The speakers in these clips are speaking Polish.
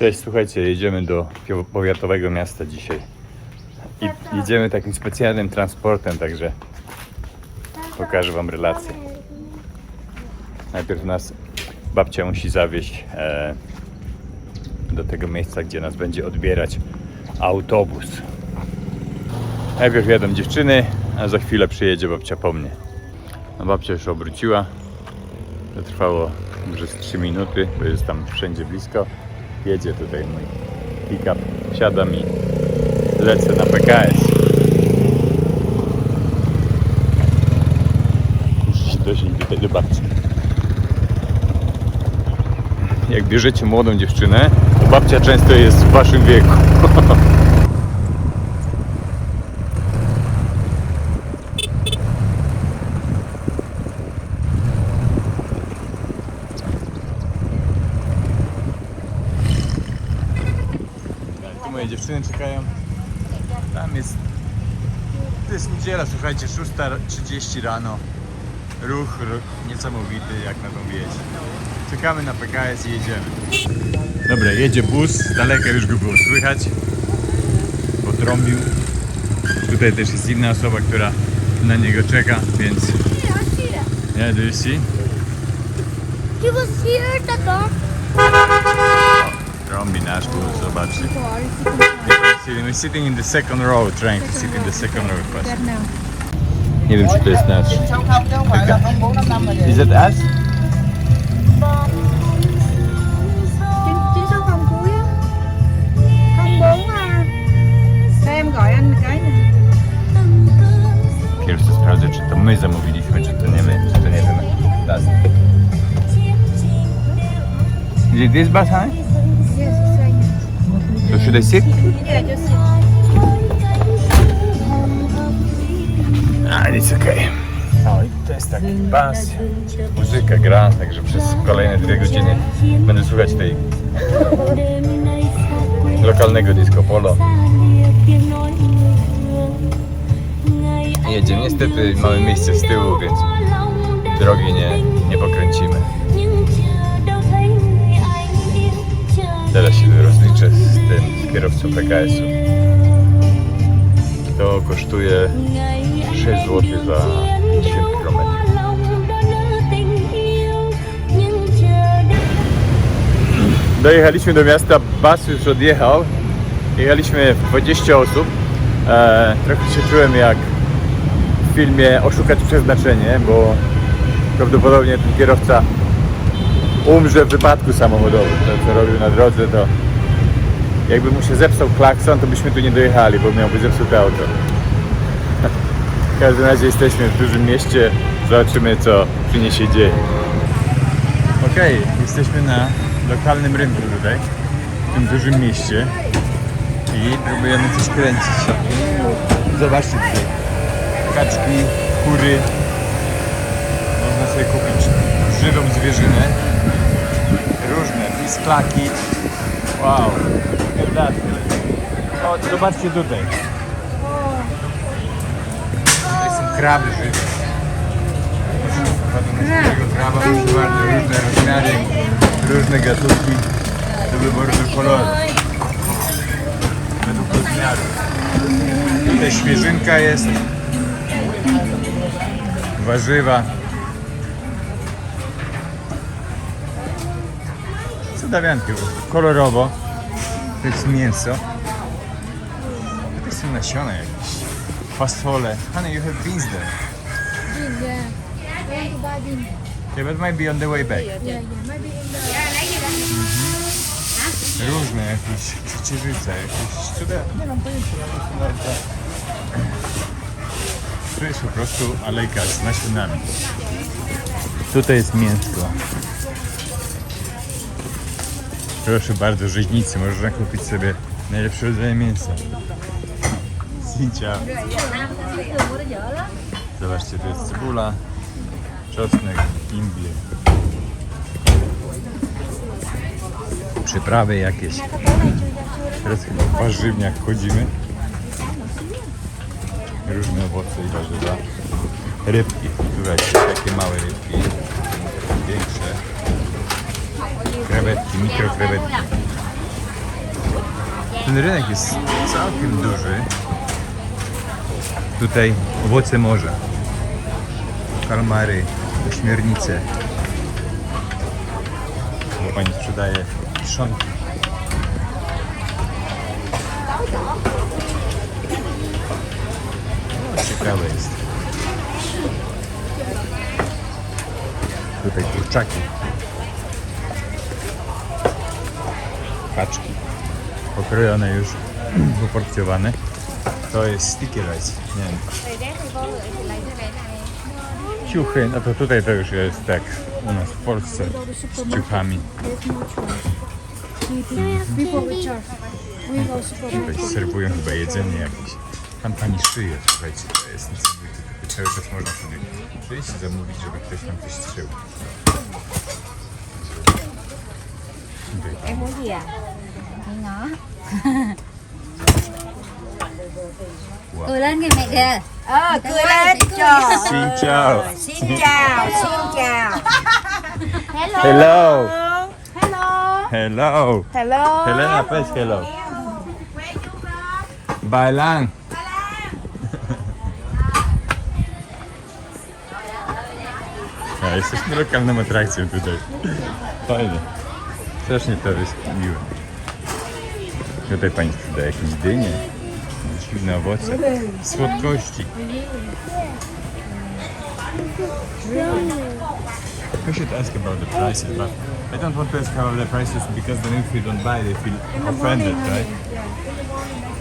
Cześć, słuchajcie, jedziemy do powiatowego miasta dzisiaj. I jedziemy takim specjalnym transportem, także pokażę Wam relację. Najpierw nas babcia musi zawieźć e, do tego miejsca, gdzie nas będzie odbierać autobus. Najpierw jadą dziewczyny, a za chwilę przyjedzie babcia po mnie. No babcia już obróciła. To trwało może z 3 minuty, bo jest tam wszędzie blisko. Jedzie tutaj mój pick-up. Siadam i lecę na PKS. Muszę się dosiąść tutaj do babci. Jak bierzecie młodą dziewczynę, to babcia często jest w waszym wieku. moje dziewczyny czekają. Tam jest. To jest niedziela, słuchajcie, 6.30 rano. Ruch, ruch niesamowity jak na tą wieś. Czekamy na PKS i jedziemy. Dobra, jedzie bus, z daleka już go było słychać. Potrąbił. Tutaj też jest inna osoba, która na niego czeka, więc... Nie, do you see? He was here. Trąbi nasz bus, zobaczcie. Sitting- We're sitting in the second row, trying to sit in the second row first. Nie wiem, czy to jest nasz. Is it us? Chín chín sáu không cuối á. Không bốn à. Đây em gọi anh một cái nè. Pierwszy sprawdzę, czy to my zamówiliśmy, czy to nie my, czy to nie my. That's... Is it this bus? Should I sit? Yeah, just sit. To jest taki bus. Muzyka gra, także przez kolejne dwie godziny będę słuchać tej lokalnego disco polo. Jedzie. Niestety mamy miejsce z tyłu, więc drogi nie, nie pokręcimy. Teraz się rozliczę z tym, z kierowcą PKS-u. To kosztuje 6 zł za 10 km. Dojechaliśmy do miasta, bus już odjechał. Jechaliśmy w 20 osób. E, trochę się czułem jak w filmie Oszukać przeznaczenie, bo prawdopodobnie ten kierowca umrze w wypadku samochodowym. To co robił na drodze to jakby mu się zepsuł klakson, to byśmy tu nie dojechali, bo miałby zepsute auto. W każdym razie jesteśmy w dużym mieście, zobaczymy co przyniesie dzień. Okej, jesteśmy na lokalnym rynku tutaj, w tym dużym mieście i próbujemy coś kręcić. Zobaczcie tutaj, kaczki, kury, można sobie kupić żywą zwierzynę, różne pisklaki. Wow, that. O, zobaczcie tutaj. Tutaj są kraby żywe. Tego kraba, różne rozmiary, różne gatunki do wyboru do koloru. Według rozmiaru. Tutaj świeżynka jest. Warzywa. Cudawianki, kolorowo. To jest mięso. Tutaj są nasiona jakieś. Fasole. Honey, you have beans there. Bean, yeah. I want to buy. Yeah, but might be on the way back. Yeah, yeah. Maybe in the... Różne jakieś ciecierzyce, jakieś cuda. Nie mam pojęcia, Tu jest po prostu alejka z nasionami. Tutaj jest mięsko. Proszę bardzo, rzeźnicy, można kupić sobie najlepsze rodzaje mięsa. Zdjęcia. Zobaczcie, tu jest cebula, czosnek, imbir. Przyprawy jakieś. Teraz chyba w warzywniach chodzimy. Różne owoce i warzywa. Rybki. Słuchajcie, takie małe rybki. Większe. Krewetki, mikrokrewetki. Ten rynek jest całkiem duży. Tutaj owoce morza. Kalmary, ośmiornice. Bo pani sprzedaje trzonki. No, ciekawe jest. Tutaj kurczaki. Kaczki. Pokrojone już, uporcjowane. To jest sticky rice. Nie wiem. Ciuchy, no to tutaj to już jest tak u nas w Polsce z ciuchami. Supermarket. Tutaj serwują chyba jedzenie jakieś. Tam pani szyje, słuchajcie, to jest niesamowite. Cały czas można sobie przyjść i zamówić, żeby ktoś tam coś szył. Em muốn gì à? Thấy ngó Wow. Cười lên kìa mẹ kìa Ờ, cười lên. Trời Xin chào. Xin chào, xin chào. Hello Hello. Hello. Hello. Hello. Helena, powiedz hello. Bailan. Jesteśmy lokalną atrakcją tutaj. Fajnie. Strasznie to jest miłe. Tutaj pani sprzedaje jakieś dynie, dziwne owoce, słodkości. We should ask about the prices, but I don't want to ask about the prices because then if we don't buy, they feel offended, right?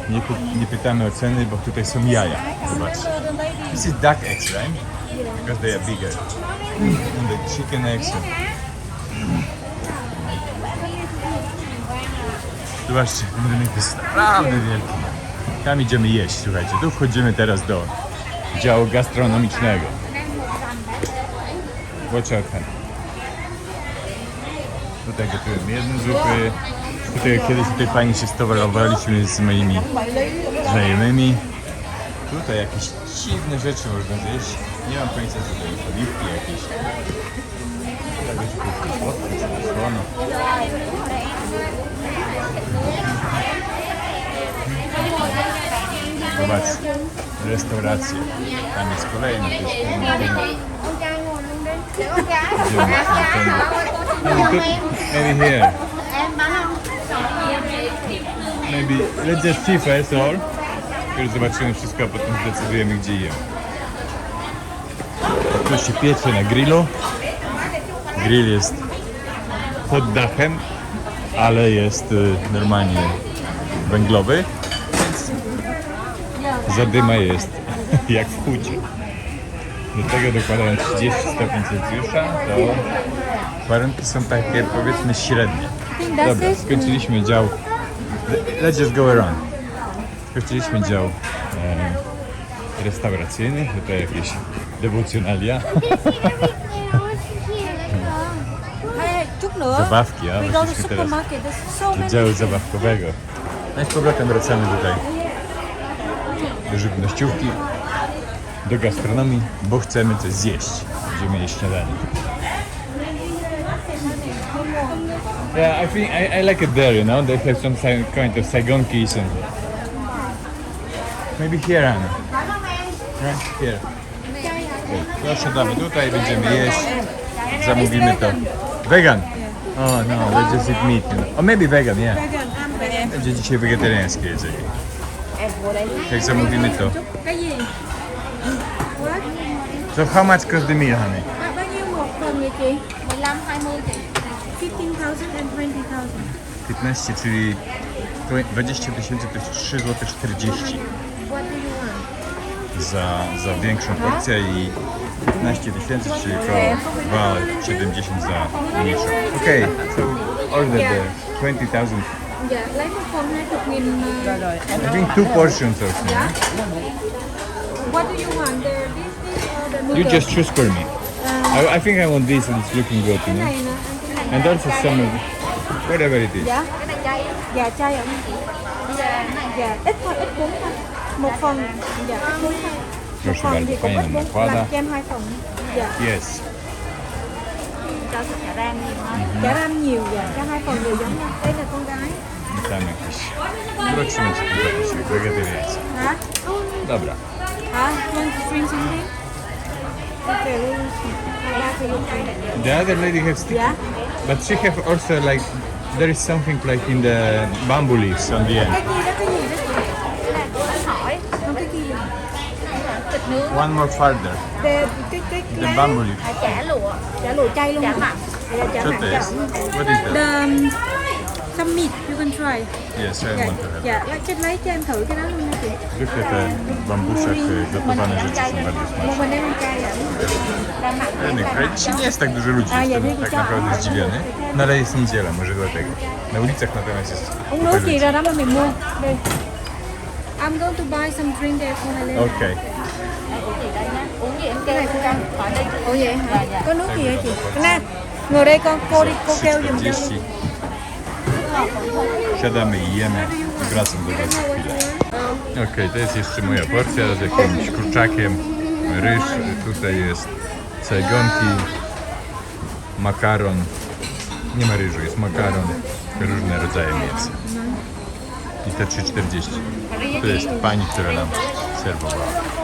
Nie, kup, nie pytamy o ceny, bo tutaj są jaja. Zobaczcie. This is duck eggs, right? Because they are bigger. And the chicken eggs. Zobaczcie, ten rynek jest naprawdę wielki. Tam idziemy jeść, słuchajcie. Tu wchodzimy teraz do działu gastronomicznego. Watch. Tutaj gotujemy jedne zupy. Tutaj kiedyś tutaj fajnie się stowarowaliśmy z moimi znajomymi. Tutaj jakieś dziwne rzeczy można zjeść. Nie mam pojęcia co to jest. Oliwki jakieś. Słodkie, słono. Zobaczcie, restauracje. Tam jest kolejny, Maybe, here. Maybe let's just see first all. Już zobaczymy wszystko, a potem zdecydujemy gdzie jem. Tu się piecze na grillu. Grill jest pod dachem, ale jest y, normalnie węglowy, zadyma jest jak w hucie. Do tego dokładają 30 stopni Celsjusza, to warunki są takie powiedzmy średnie. Dobra, skończyliśmy dział. Let's just go around. Skończyliśmy dział e, restauracyjny, tutaj jakieś dewocjonalia, zabawki, a We go to teraz supermarket. There's so do many. działu zabawkowego. No i z powrotem wracamy tutaj żywnościówki, do gastronomii, bo chcemy coś zjeść. Będziemy jeść śniadanie. Yeah, I think I, I like it there, you know. They have some kind of Saigonkis and maybe here, Anna. Right here. Okay. Proszę, damy tutaj, będziemy jeść. Zamówimy to. Vegan. Oh no, let's just eat meat. You know. Or maybe vegan, yeah. Będzie dzisiaj wegetariańskie jedzenie. Jak zamówimy to. So how much cost the meal, honey? Bao bao nhiêu một phần vậy chị? 15, 20 chị 15,000 and 20,000. 15, czyli 20 tysięcy to jest 3 zł 40 What do you want? za, za większą porcję i 15 tysięcy, czyli około 2,70 za mniejszą. Okej, so order the 20,000. Dạ, lấy một phần 20 nghìn. Rồi rồi, I think two portions or something. What do you want? Uh, the, this, this or the You just choose for me. Uh, I, I think I want this and it's looking good, you Cái know. này nè, cái này. And also some of whatever it is. Dạ, Cái này chay dạ chay ạ. Dạ, ít thôi, ít bún thôi. Một phần, dạ, ít bún thôi. Một Proszę phần bardzo, thì cũng pani ít nakłada. làm cho hai phần. Yes. Cho thịt chả rang nhiều hơn chả ram nhiều, dạ, cho hai phần đều giống nhau. Đây là con gái. I tam jakieś Zobaczymy, czy tu zaprosimy wegetariańcy. Hả? Dobra. Hả? Want to drink something? Okay, we will see. Yeah, for you. The other lady has sticky. Yeah. But she have also like, there is something like in the bamboo leaves on the end. Cái kia đó, cái gì đó chị? hỏi Không, cái kia. Thịt nướng One more farther. Cái, cái, cái, The lá- bamboo leaf. à, chả lụa Chả lụa chay luôn chả hả? mặn chả So mặn chả What is that? The um, some meat you can try. Yes, I want to have. dạ, lấy, cái- lấy cho em thử cái đó luôn nha chị. Zwykle te w bambuszach y, gotowane rzeczy są bardziej Một smaczne. mình em ăn mặn kraj. Dzisiaj nie jest tak dużo ludzi, jestem tak naprawdę zdziwiony. No ale jest niedziela, może dlatego. Na ulicach natomiast jest Uống nước gì ludzi. ra đó mà mình mua. Đây. I'm going to buy some drink there for Helen. Okej. uống gì đây nhá uống gì em kêu cô canh. hỏi đây Ủa vậy hả? Dạ, dạ. Có nước gì hả chị? Nè, ngồi đây con, cô đi, cô kêu giùm cho. 3.40. Siadamy i jemy. Wracam do Was chwilę. Okej, to jest jeszcze moja porcja z jakimś kurczakiem, ryż, tutaj jest cejgonki, makaron, nie ma ryżu, jest makaron, różne rodzaje mięsa. I te 3,40. To jest pani, która nam serwowała.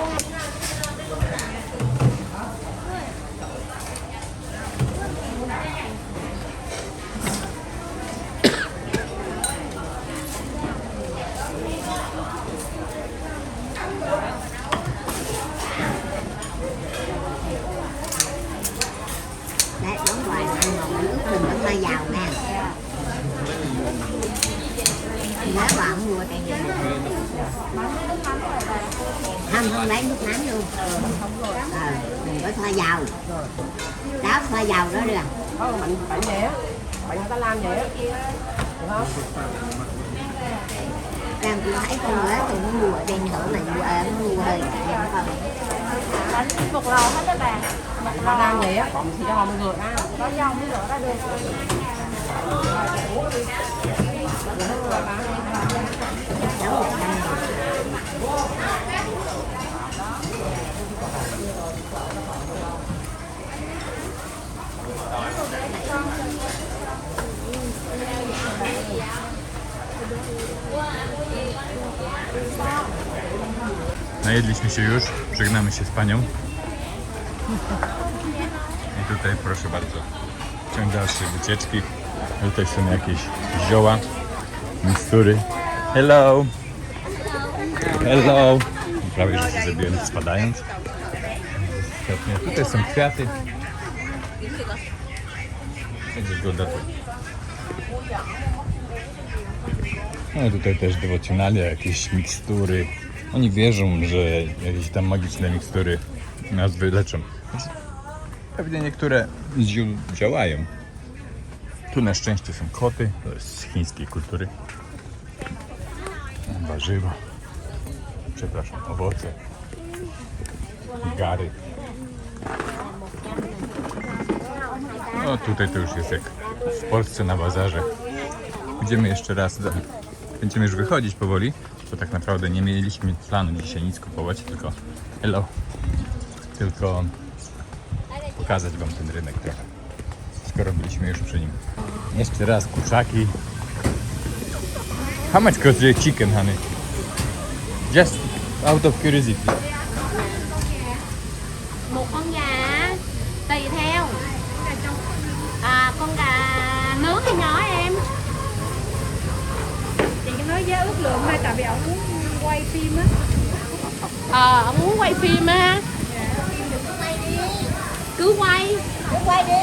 Najedliśmy się już, żegnamy się z panią. I tutaj proszę bardzo, ciąg dalszej wycieczki. Tutaj są jakieś zioła, mikstury. Hello! Hello! Prawie, że się zrobiłem spadając. Tutaj są kwiaty. Będzie go datuj. No i tutaj też dewocjonalia, jakieś mikstury. Oni wierzą, że jakieś tam magiczne mikstury nas wyleczą. Pewnie niektóre z działają. Tu na szczęście są koty, to jest z chińskiej kultury. Warzywa. Przepraszam, owoce. Gary. No tutaj to już jest jak w Polsce na bazarze. Idziemy jeszcze raz, będziemy już wychodzić powoli, bo tak naprawdę nie mieliśmy planu dzisiaj nic kupować, tylko hello, tylko pokazać Wam ten rynek trochę, skoro byliśmy już przy nim. Jeszcze raz kurczaki. How much cost the chicken, honey? Just out of curiosity. một con gà tùy theo à con gà nướng hay nhỏ em Chị có nói giá ước lượng thôi, tại vì ông muốn quay phim á. ờ ông muốn quay phim á cứ quay cứ quay đi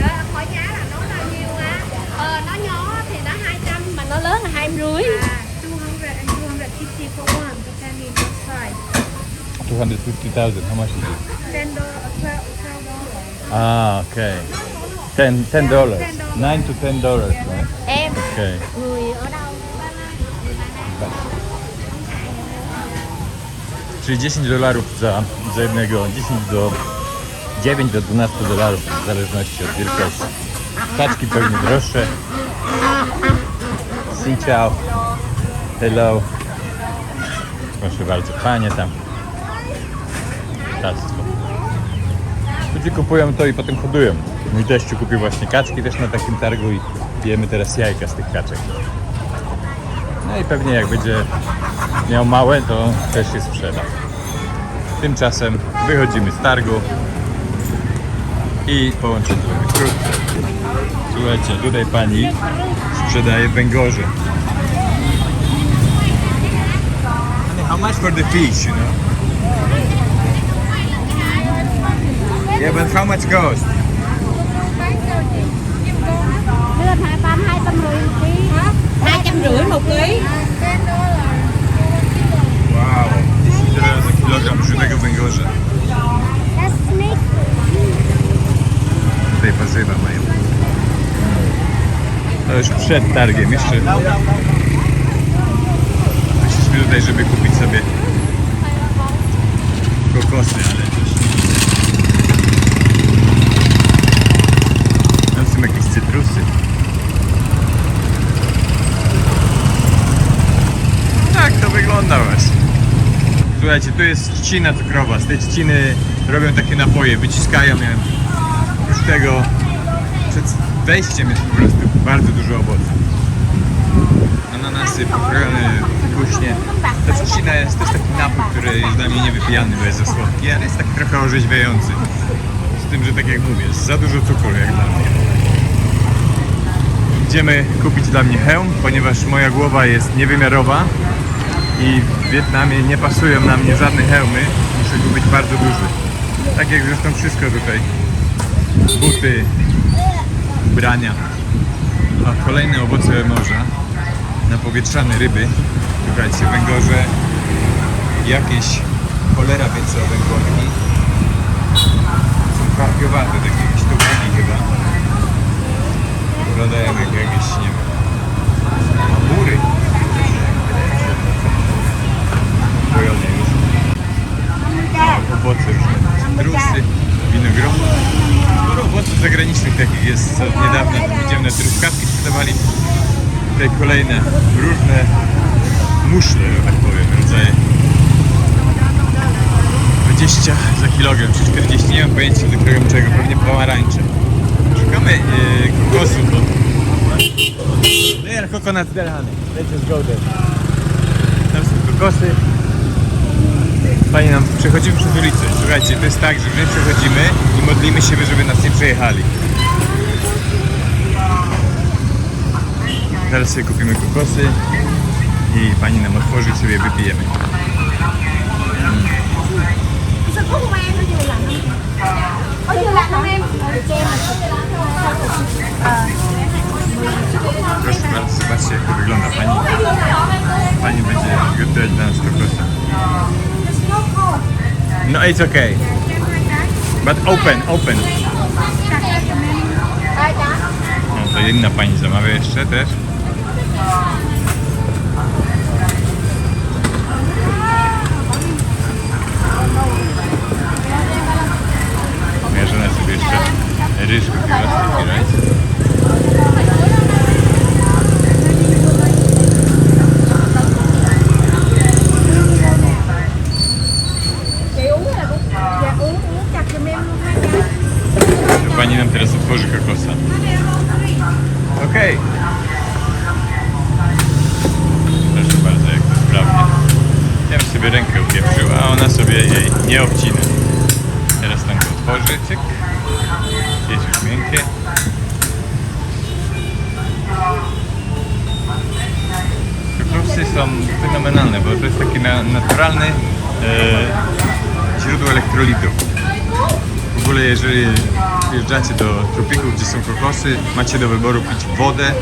đó hỏi giá là nó bao nhiêu á ờ nó nhỏ thì nó 200 mà nó lớn là hai rưỡi À, 200 and 250 for one, depending on size. 250,000, how much is it? 10 dollars, 12 dollars. Ah, okay. 10, 10 dollars. 9 to 10 dollars, right? em Okay. Czyli 10 dolarów za, za jednego, 10 do 9 do 12 dolarów w zależności od wielkości. Kaczki pewnie droższe. Xin ciao. Hello. Proszę bardzo, panie tam. Królestwo. Ludzie kupują to i potem hodują. Mój teściu kupił właśnie kaczki też na takim targu i jemy teraz jajka z tych kaczek. No i pewnie jak będzie miał małe, to też się sprzeda. Tymczasem wychodzimy z targu i połączenie wkrótce. Słuchajcie, tutaj pani sprzedaje węgorze. How much for the fish, you know? Yeah, but how much cost? đưa hai trăm hai trăm mười ký hai trăm rưỡi một ký Wow, 10 lira za kilogram żywego węgorza. Tutaj warzywa mają. To już przed targiem, jeszcze wyszliśmy tutaj, żeby kupić sobie kokosy, ale też tam są jakieś cytrusy. Tak to wygląda właśnie. Słuchajcie, tu jest trzcina cukrowa. Z tej trzciny robią takie napoje, wyciskają je. Oprócz tego przed wejściem jest po prostu bardzo dużo owoców. Ananasy pokrojone wkuśnie. Ta trzcina jest też taki napój, który jest dla mnie niewypijany, bo jest za słodki, ale jest tak trochę orzeźwiający. Z tym, że tak jak mówię, jest za dużo cukru jak dla mnie. Idziemy kupić dla mnie hełm, ponieważ moja głowa jest niewymiarowa i w Wietnamie nie pasują na mnie żadne hełmy. Muszę kupić bardzo duży. Tak jak zresztą wszystko tutaj buty, ubrania. A kolejne owoce morza, napowietrzane ryby. Słuchajcie, węgorze, jakieś cholera wie co węgorki. Są karpiowate, takie jakieś tułki chyba. Wyglądają jak jakieś, nie wiem, mamury. Bojone już. A, owoce różne, cytrusy, winogrona. Sporo owoców zagranicznych takich jest. Co Niedawno tam widziałem na truskawki sprzedawali. Tutaj kolejne różne muszle, że tak powiem, rodzaje. 20 za kilogram czy 40, nie mam pojęcia do którego czego, pewnie pomarańcze. Szukamy yy, kokosu. There, coconut there, honey. Let's just go there. Tam są kokosy. Pani nam, przechodzimy przez ulicę. Słuchajcie, to jest tak, że my przechodzimy i modlimy się, żeby nas nie przejechali. Teraz sobie kupimy kokosy i pani nam otworzy sobie wypijemy. Proszę bardzo, zobaczcie jak to wygląda. Pani, pani będzie gotować dla nas kokosa. No it's okay. But open, open. No to inna pani zamawia jeszcze też. Żona sobie jeszcze ryż kupiła z taki rice. chị uống là cũng dạ uống uống chặt giùm em luôn hai chai To pani nam teraz otworzy kokosa. Okej. Proszę bardzo, jak to sprawnie. Ja bym sobie rękę upieprzył, a ona sobie jej nie obcina. Teraz tam go otworzy, cyk. Jest już miękkie. Kokosy są fenomenalne, bo to jest taki na, naturalny e, źródło elektrolitów. W ogóle jeżeli wjeżdżacie do tropików, gdzie są kokosy, macie do wyboru pić wodę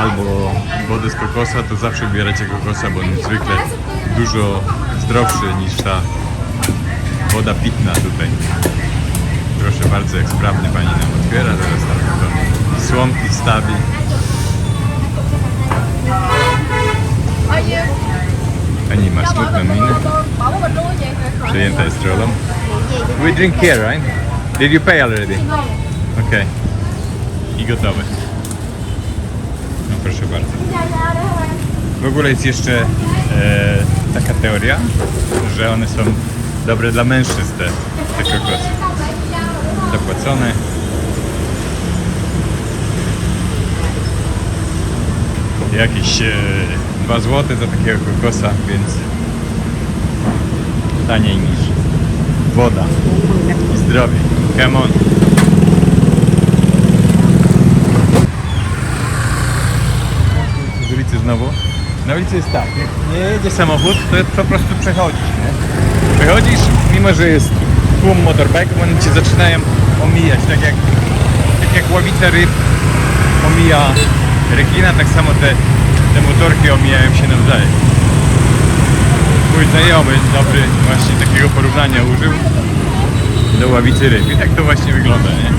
albo wodę z kokosa, to zawsze wybieracie kokosa, bo on jest zwykle dużo zdrowszy niż ta woda pitna tutaj. Proszę bardzo, jak sprawnie pani nam otwiera, zaraz tam to słomki stawi. Pani ma smutną minę. Przejęta jest rolą. We drink here, right? Did you pay already? Okay. I gotowe. Proszę bardzo. W ogóle jest jeszcze e, taka teoria, że one są dobre dla mężczyzn te, te kokosy. Zapłacone. jakieś e, 2 zł za takiego kokosa, więc taniej niż woda i zdrowie. Come on. Z ulicy znowu. Na ulicy jest tak, jak nie jedzie samochód, to po prostu przechodzisz, nie? Przechodzisz, mimo że jest tłum motorbike'ów, one cię zaczynają omijać, tak jak, tak jak ławica ryb omija rekina, tak samo te, te motorki omijają się nawzajem. Mój znajomy dobry właśnie takiego porównania użył do ławicy ryb i tak to właśnie wygląda, nie?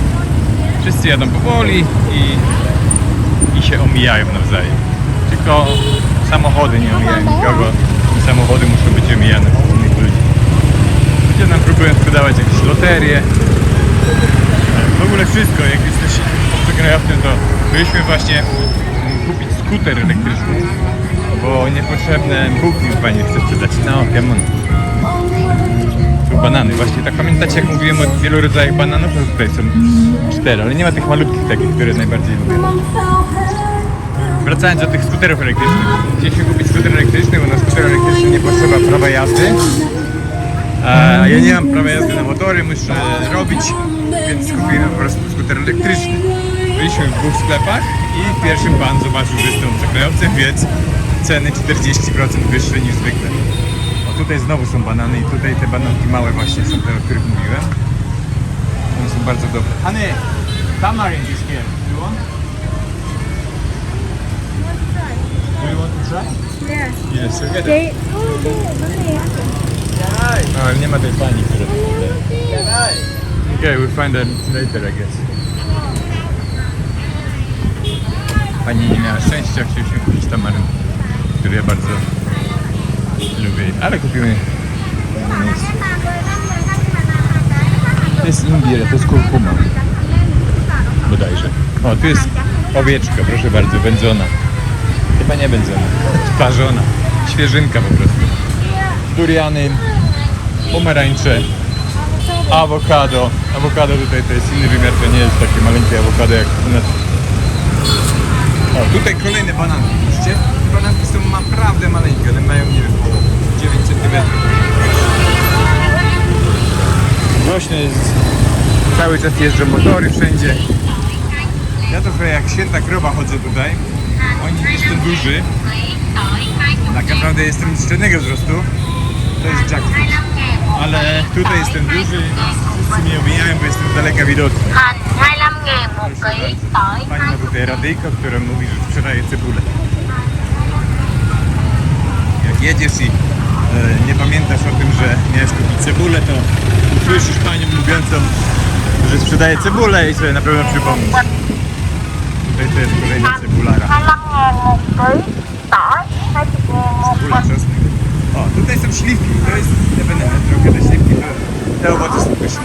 Wszyscy jadą powoli i, i się omijają nawzajem. Tylko samochody nie omijają nikogo samochody muszą być omijane przez innych ludzi. Ludzie nam próbują sprzedawać jakieś loterie. W ogóle wszystko, jak jesteś obcokrajowcem, to byliśmy właśnie kupić skuter elektryczny, bo niepotrzebne Bóg mi pani chce sprzedać. No, come on. Tu banany. Właśnie tak pamiętacie jak mówiłem o wielu rodzajach bananów? To tutaj są cztery, ale nie ma tych malutkich takich, które najbardziej lubię. Wracając do tych skuterów elektrycznych. Chcieliśmy kupić skuter elektryczny, bo na skuter elektryczny nie potrzeba prawa jazdy. A ja nie mam prawa jazdy na motory, muszę robić, więc kupiłem po prostu skuter elektryczny. Byliśmy w dwóch sklepach i pierwszy pan zobaczył, że jestem obcokrajowcem, więc ceny 40% wyższe niż zwykle. O tutaj znowu są banany i tutaj te bananki małe właśnie są te, o których mówiłem. One są bardzo dobre. Honey, tamarind is here. Do you want? You to try? Yeah. Yes. Chị, ôi, chị, bánh mì ăn. No, ale nie ma tej pani, która. Okay, we'll find them later, I guess. Pani nie miała szczęścia, chcieliśmy kupić tamaryn, który ja bardzo lubię, ale kupimy. To jest imbir, to jest kurkuma. Bodajże. O, tu jest owieczka, proszę bardzo, wędzona. Chyba nie wędzona, sparzona. Świeżynka po prostu. Duriany, pomarańcze, awokado. Awokado tutaj to jest inny wymiar, to nie jest takie maleńkie awokado jak u nas. O, tutaj kolejne bananki, widzicie? Bananki są naprawdę maleńkie, one mają, nie wiem, po 9 cm. Głośno jest, cały czas jeżdżą motory wszędzie. Ja trochę jak święta krowa chodzę tutaj. Oni jestem duży. Tak naprawdę jestem średniego wzrostu. To jest jackfruit. Ale tutaj jestem duży, wszyscy mnie omijają, bo jestem z daleka widoczny. Hành 25 ngàn một ký, tỏi Pani ma tutaj radyjko, która mówi, że sprzedaje cebulę. Jak jedziesz i e, nie pamiętasz o tym, że miałeś kupić cebulę, to usłyszysz panią mówiącą, że sprzedaje cebulę i sobie na pewno przypomnisz. Tutaj to jest kolejna cebulara. 25 ngàn một ký, tỏi 20 ngàn một Cebula, czosnek. O, tutaj są śliwki. To jest, miał trochę te śliwki, to te owoce są pyszne.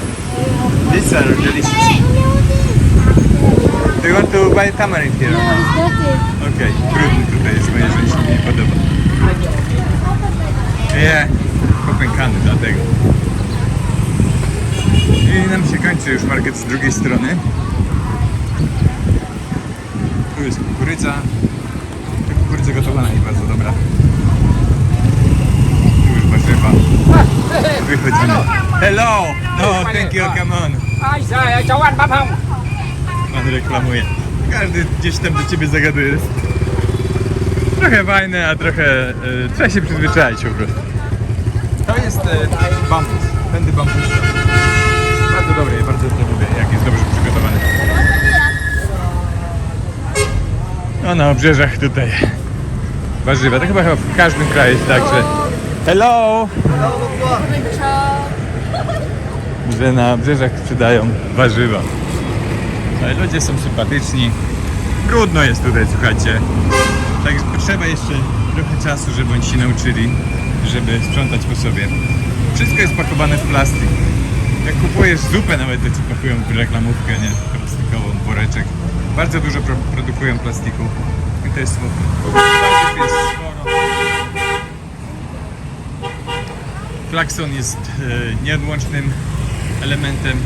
These are delicious. Do you want to buy tamarind here? Okej, trudny tutaj jest, moje żeńskie mi nie podoba. Nie, popękany dlatego. I nam się kończy już market z drugiej strony. Tu jest kukurydza. Ta kukurydza gotowana i bardzo dobra. Tu już warzywa. Wychodzimy. Hello! No, thank you, come on. Ai trời cháu ăn bắp không? Pan reklamuje. Każdy gdzieś tam do ciebie zagaduje. Jest trochę fajne, a trochę e, trzeba się przyzwyczaić po prostu. To jest e, bambus, pędy bambusa. Bardzo dobre, bardzo to lubię, jak jest dobrze przygotowany. No na obrzeżach tutaj warzywa. To chyba, chyba w każdym kraju jest tak, że Hello! Że na obrzeżach sprzedają warzywa. Ale ludzie są sympatyczni. Trudno jest tutaj, słuchajcie. Także potrzeba jeszcze trochę czasu, żeby oni się nauczyli, żeby sprzątać po sobie. Wszystko jest pakowane w plastik. Jak kupujesz zupę nawet, to ci pakują reklamówkę, nie? Plastikową, woreczek. Bardzo dużo pro produkują plastiku. I to jest smutne. Klakson jest e, nieodłącznym elementem.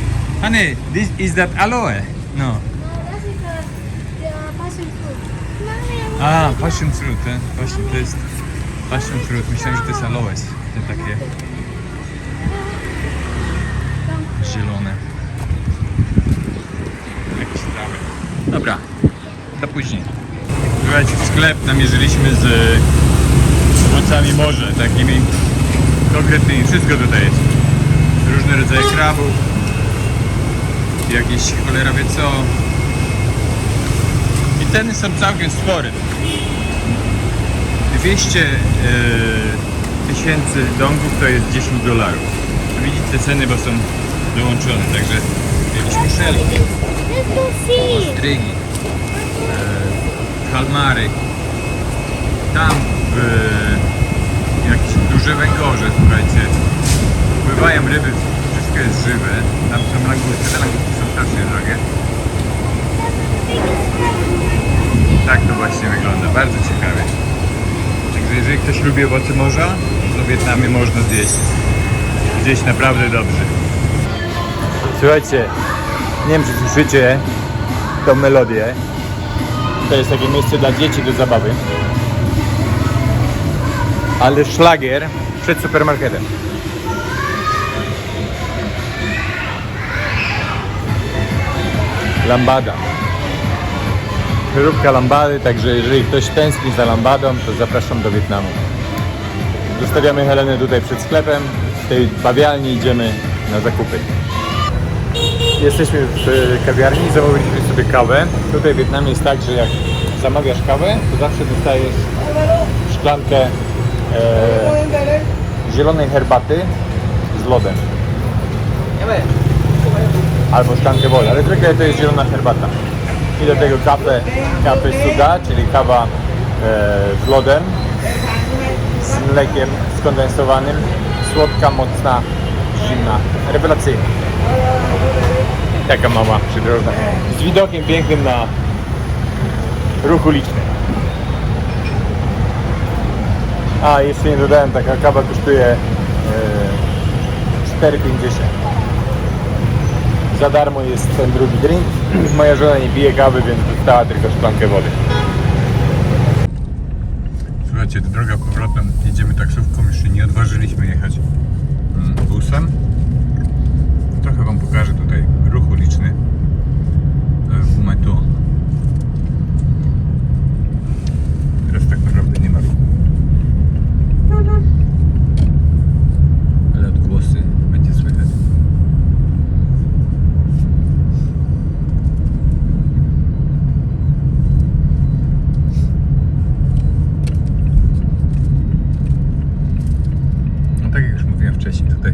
Honey, this is that aloe? No. A, passion fruit, ten. Passion, to jest passion fruit. Myślałem, że to jest aloes. Te takie zielone. Jakieś trawy. Dobra, do później. Słuchajcie, sklep namierzyliśmy z owocami morza, takimi konkretnymi. Wszystko tutaj jest. Różne rodzaje krabów, jakieś cholera wie co. I ceny są całkiem spore. 200 e, tysięcy dongów to jest 10 dolarów. Widzicie ceny, bo są dołączone, także mieliśmy szelki, ostrygi, e, kalmary, tam e, jakieś duże węgorze, słuchajcie, pływają ryby, wszystko jest żywe, tam są langusty, te langusty są strasznie drogie. Tak to właśnie wygląda, bardzo ciekawie. Także jeżeli ktoś lubi owoce morza, to w Wietnamie można zjeść. Zjeść naprawdę dobrze. Słuchajcie, nie wiem czy słyszycie tą melodię. To jest takie miejsce dla dzieci do zabawy. Ale szlagier przed supermarketem. Lambada. Próbka lambady, także jeżeli ktoś tęskni za lambadą, to zapraszam do Wietnamu. Zostawiamy Helenę tutaj przed sklepem. Z tej bawialni idziemy na zakupy. Jesteśmy w kawiarni, zamówiliśmy sobie kawę. Tutaj w Wietnamie jest tak, że jak zamawiasz kawę, to zawsze dostajesz szklankę e, zielonej herbaty z lodem. Albo szklankę wody, ale zwykle to jest zielona herbata. I do tego kawę, kawę suda, czyli kawa e, z lodem, z mlekiem skondensowanym, słodka, mocna, zimna, rewelacyjna. Taka mama przydrożna. Z widokiem pięknym na ruch uliczny. A, jeszcze nie dodałem, taka kawa kosztuje e, 4,50. Za darmo jest ten drugi drink. Moja żona nie pije kawy, więc dostała tylko szklankę wody. Słuchajcie, droga powrotem. Jedziemy taksówką, jeszcze nie odważyliśmy jechać mm, busem. Trochę Wam pokażę tutaj ruch uliczny e, w Metu. Teraz tak naprawdę nie ma ruchu. Ale odgłosy będzie słychać. No tak jak już mówiłem wcześniej, tutaj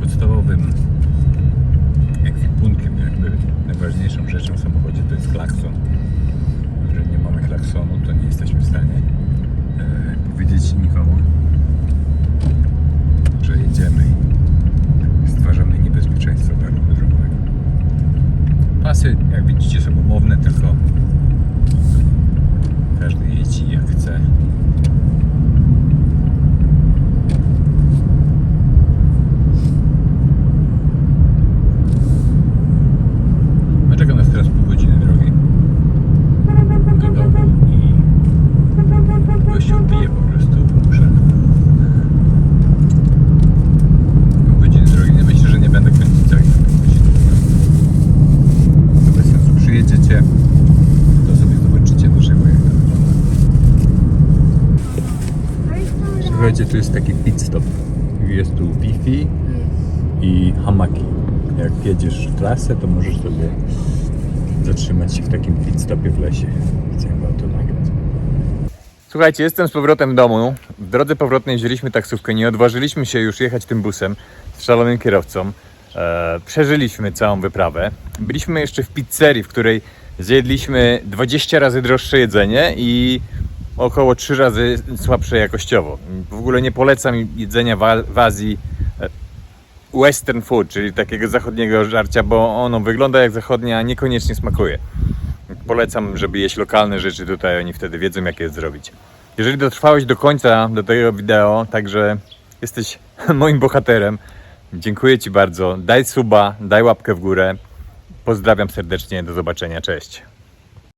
podstawowym ekwipunkiem, jakby najważniejszą rzeczą w samochodzie to jest klakson. Jeżeli nie mamy klaksonu, to nie jesteśmy w stanie e, powiedzieć nikomu, że jedziemy i stwarzamy niebezpieczeństwo dla ruchu drogowego. Pasy, jak widzicie, są umowne, tylko każdy jeździ jak chce. A czeka nas teraz pół godziny drogi do domu i gościu bije po prostu w uszach. Pół godziny drogi. Nie myślę, że nie będę kręcić całej pół godziny. To bez sensu. Przyjedziecie, to sobie zobaczycie na żywo jak to wygląda. Słuchajcie, tu jest taki pit stop. Jest tu Wi-Fi i hamaki. Jak jedziesz w trasę, to możesz sobie zatrzymać się w takim pit stopie w lesie. Wam to nagrać. Słuchajcie, jestem z powrotem domu. W drodze powrotnej wzięliśmy taksówkę. Nie odważyliśmy się już jechać tym busem z szalonym kierowcą. E, przeżyliśmy całą wyprawę. Byliśmy jeszcze w pizzerii, w której zjedliśmy 20 razy droższe jedzenie i około 3 razy słabsze jakościowo. W ogóle nie polecam jedzenia w, Azji e, western food, czyli takiego zachodniego żarcia, bo ono wygląda jak zachodnia, a niekoniecznie smakuje. Polecam, żeby jeść lokalne rzeczy tutaj, oni wtedy wiedzą jak je zrobić. Jeżeli dotrwałeś do końca do tego wideo, także jesteś moim bohaterem, dziękuję Ci bardzo. Daj suba, daj łapkę w górę. Pozdrawiam serdecznie, do zobaczenia, cześć.